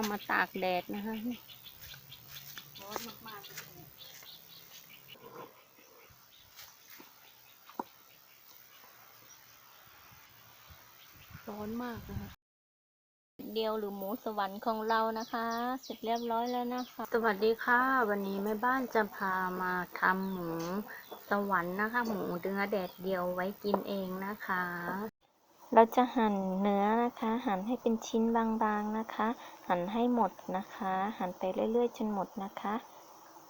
เอามาตากแดดนะคะร้อนมากๆเลยร้อนมากนะคะเดียวหรือหมูสวรรค์ของเรานะคะ เสร็จเรียบร้อยแล้วนะคะ สวัสดีค่ะ วันนี้แม่บ้านจะพามาทำหมูสวรรค์นะคะ หมูเนื้อแดดเดียวไว้กินเองนะคะ เราจะหั่นเนื้อนะคะ หั่นให้เป็นชิ้นบางๆนะคะ หั่นให้หมดนะคะ หั่นไปเรื่อยๆจนหมดนะคะ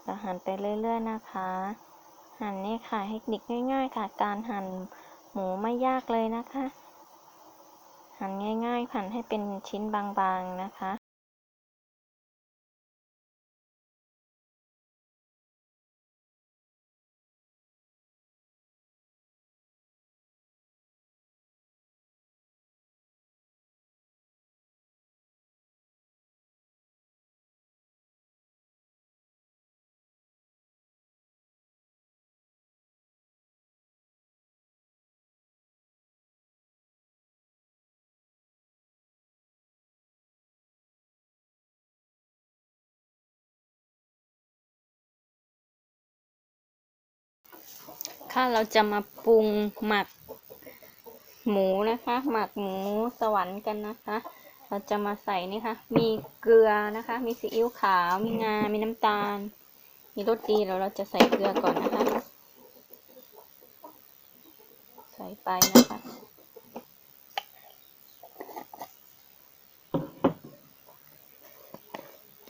เราหั่นไปเรื่อยๆนะคะ หั่นนี่ค่ะเทคนิคง่าย ๆ ค่ะ การหั่นหมูไม่ยากเลยนะคะ หั่นง่าย ๆ หั่นให้เป็นชิ้นบางๆนะคะ ค่ะเราจะมาปรุงหมักหมูนะคะ หมักหมูสวรรค์กันนะคะ เราจะมาใส่นี่ค่ะ มีเกลือนะคะ มีซีอิ๊วขาว มีงา มีน้ำตาล มีรสดีแล้วเราจะใส่เกลือก่อนนะคะ ใส่ไปนะคะ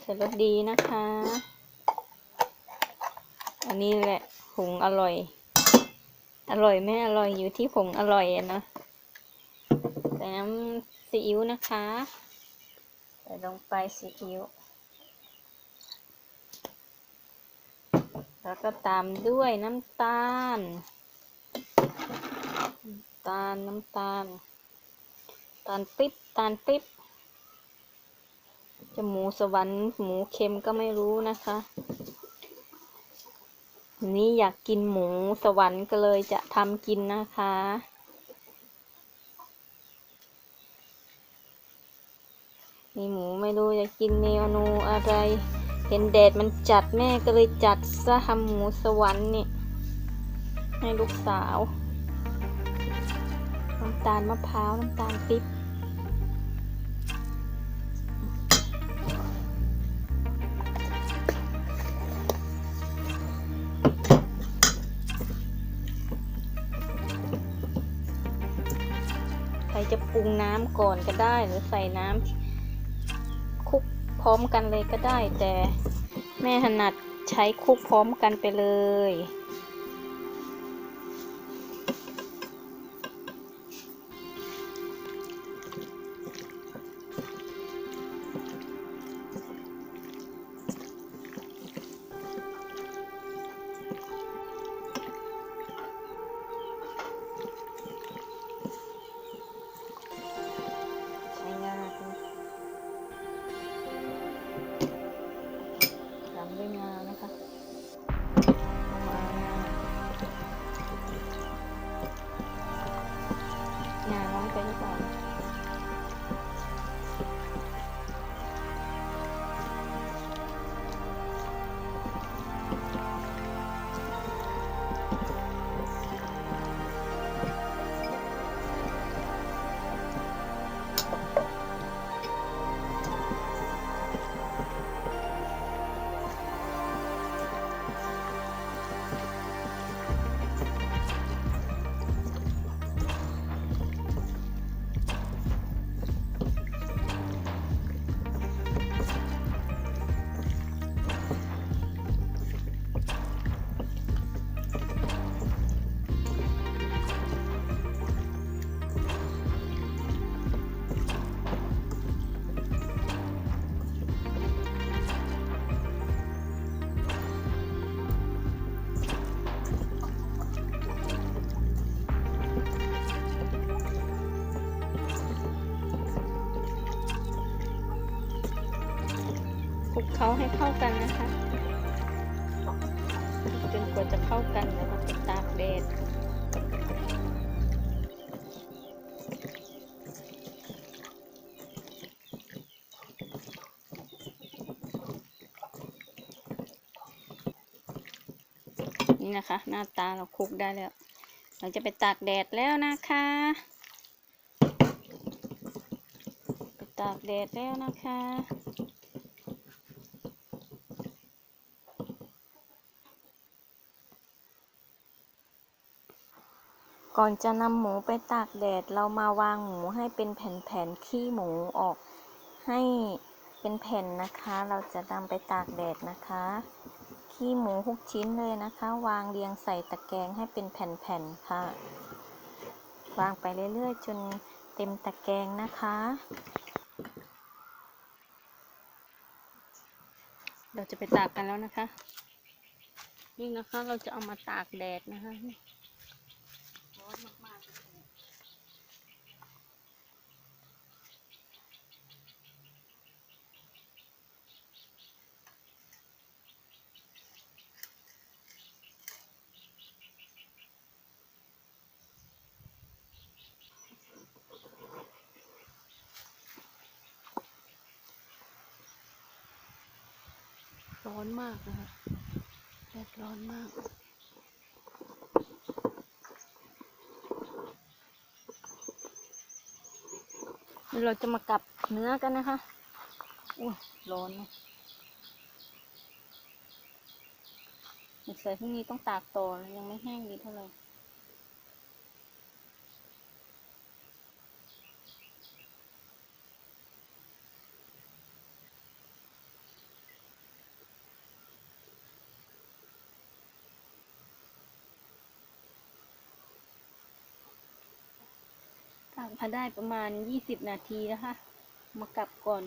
ใส่รสดีนะคะ อันนี้แหละผงอร่อย อร่อยไม่อร่อยอยู่ที่ผงอร่อยอะนะใส่น้ำซีอิ๊วนะคะใส่ลงไปซีอิ๊วแล้วก็ตามด้วยน้ำตาล น้ำตาล น้ำตาล ตาลปิ๊บ ตาลปิ๊บ จะหมูสวรรค์หมูเค็มก็ไม่รู้นะคะ นี่อยากกินหมูสวรรค์ก็เลยจะ ทำกินนะคะนี่หมูไม่รู้จะกินเมนูอะไร เห็นแดดมันจัดแม่ก็เลยจัดซะทำหมูสวรรค์นี่ ให้ลูกสาว น้ำตาลมะพร้าว น้ำตาลปิ๊บ จะปรุงน้ำก่อนก็ได้ หรือใส่น้ำคลุกพร้อมกันเลยก็ได้ แต่แม่ถนัดใช้คลุกพร้อมกันไปเลยางาน้ เขาให้เข้ากันนะคะจนกว่าจะเข้ากันแล้วก็ตากแดดนี่นะคะ หน้าตาเราคุกได้แล้ว เราจะไปตากแดดแล้วนะคะ ไปตากแดดแล้วนะคะ ก่อนจะนำหมูไปตากแดด เรามาวางหมูให้เป็นแผ่นๆขี้หมูออกให้เป็นแผ่นนะคะ เราจะนำไปตากแดดนะคะ ขี้หมูทุกชิ้นเลยนะคะ วางเรียงใส่ตะแกรงให้เป็นแผ่นๆค่ะ วางไปเรื่อยๆ จนเต็มตะแกรงนะคะ เราจะไปตากกันแล้วนะคะ นี่นะคะเราจะเอามาตากแดดนะคะ ร้อนมากๆเลย ร้อนมากนะคะแดดร้อนมาก เราจะมากลับเนื้อกันนะคะอุ้ยร้อนนะใส่พรุ่งนี้ต้องตากต่อนะยังไม่แห้งดีเท่าไหร่ พอได้ประมาณยี่สิบนาทีนะคะ มากลับก่อน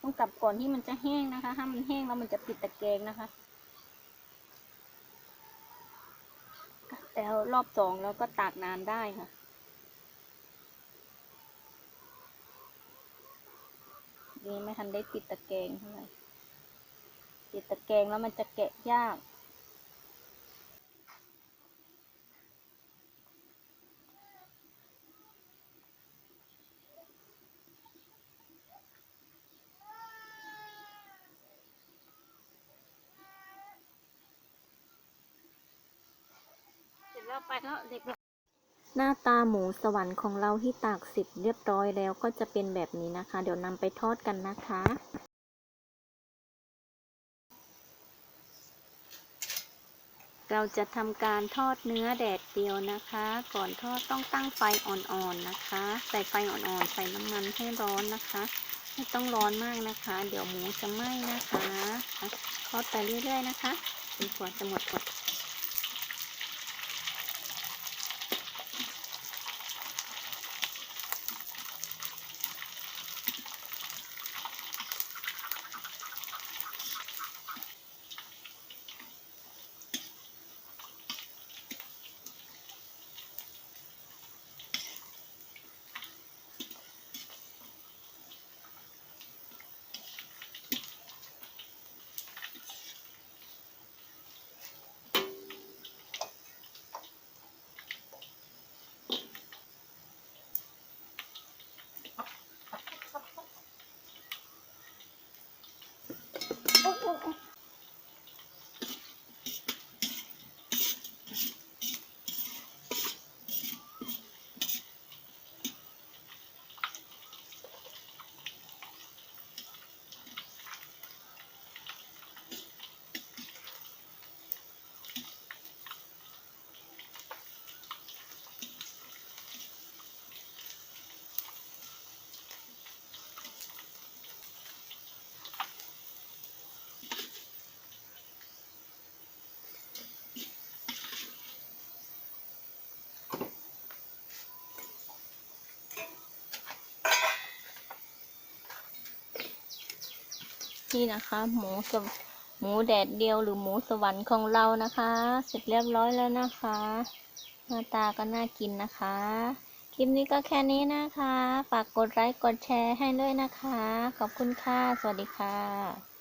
ต้องกลับก่อนที่มันจะแห้งนะคะ ถ้ามันแห้งแล้วมันจะติดตะแกรงนะคะแล้วรอบสองแล้วก็ตากนานได้ค่ะ นี่ไม่ทันได้ติดตะแกรงเท่าไหร่ติดตะแกรงแล้วมันจะแกะยาก แล้วไปแล้วเด็กหน้าตาหมูสวรรค์ของเราที่ตากสิบเรียบร้อยแล้วก็จะเป็นแบบนี้นะคะ เดี๋ยวนำไปทอดกันนะคะ เราจะทำการทอดเนื้อแดดเดียวนะคะ ก่อนทอดต้องตั้งไฟอ่อนๆนะคะ ใส่ไฟอ่อนๆ ใส่น้ำมันให้ร้อนนะคะ ไม่ต้องร้อนมากนะคะ เดี๋ยวหมูจะไหม้นะคะ ทอดไปเรื่อยๆนะคะจนกว่าจะหมดหมด นี่นะคะ หมูสหมูแดดเดียวหรือหมูสวรรค์ของเรานะคะ เสร็จเรียบร้อยแล้วนะคะ หน้าตาก็น่ากินนะคะ คลิปนี้ก็แค่นี้นะคะ ฝากกดไลค์กดแชร์ให้ด้วยนะคะ ขอบคุณค่ะ สวัสดีค่ะ